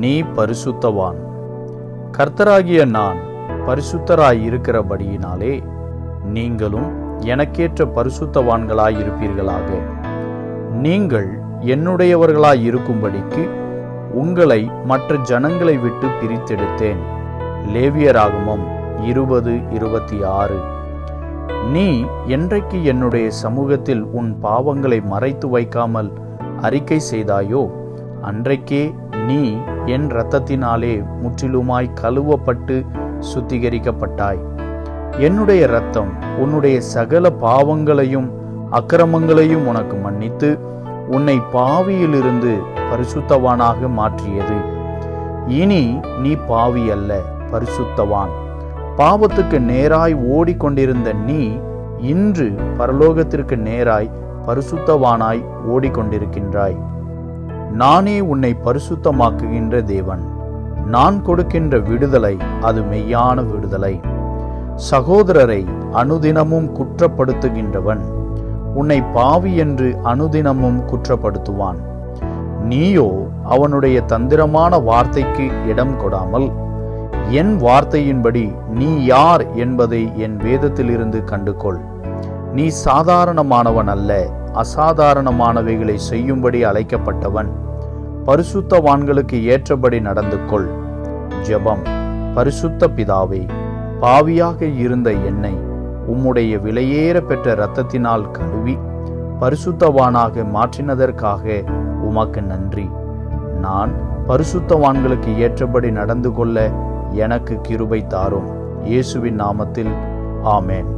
நீ பரிசுத்தவான். கர்த்தராகிய நான் பரிசுத்தராயிருக்கிறபடியினாலே நீங்களும் எனக்கேற்ற பரிசுத்தவான்களாயிருப்பீர்களாக. நீங்கள் என்னுடையவர்களாயிருக்கும்படிக்கு உங்களை மற்ற ஜனங்களை விட்டு பிரித்தெடுத்தேன். லேவியராகமம் இருபது இருபத்தி ஆறு நீ என்றைக்கு என்னுடைய சமூகத்தில் உன் பாவங்களை மறைத்து வைக்காமல் அறிக்கை செய்தாயோ அன்றைக்கே நீ என் இரத்தத்தினாலே முற்றிலுமாய் கழுவப்பட்டு சுத்திகரிக்கப்பட்டாய். என்னுடைய இரத்தம் உன்னுடைய சகல பாவங்களையும் அக்கிரமங்களையும் உனக்கு மன்னித்து உன்னை பாவியிலிருந்து பரிசுத்தவானாக மாற்றியது. இனி நீ பாவி அல்ல பரிசுத்தவான். பாவத்துக்கு நேராய் ஓடிக்கொண்டிருந்த நீ இன்று பரலோகத்திற்கு நேராய் பரிசுத்தவானாய் ஓடிக்கொண்டிருக்கின்றாய். நானே உன்னை பரிசுத்தமாக்குகின்ற தேவன். நான் கொடுக்கின்ற விடுதலை அது மெய்யான விடுதலை. சகோதரரை அனுதினமும் குற்றப்படுத்துகின்றவன். உன்னை பாவி என்று அனுதினமும் குற்றப்படுத்துவான். நீயோ அவனுடைய தந்திரமான வார்த்தைக்கு இடம் கொடாமல் என் வார்த்தையின்படி நீ யார் என்பதை என் வேதத்திலிருந்து கண்டுகொள். நீ சாதாரணமானவன் அல்ல அசாதாரணமானவைகளை செய்யும்படி அழைக்கப்பட்டவன் பரிசுத்தவான்களுக்கு ஏற்றபடி நடந்து கொள் ஜெபம். பரிசுத்த பிதாவே பாவியாக இருந்த என்னை உம்முடைய விலையேற பெற்ற இரத்தத்தினால் கழுவி பரிசுத்தவானாக மாற்றினதற்காக உமக்கு நன்றி. நான் பரிசுத்தவான்களுக்கு ஏற்றபடி நடந்து கொள்ள எனக்கு கிருபை தாரும். இயேசுவின் நாமத்தில் ஆமேன்.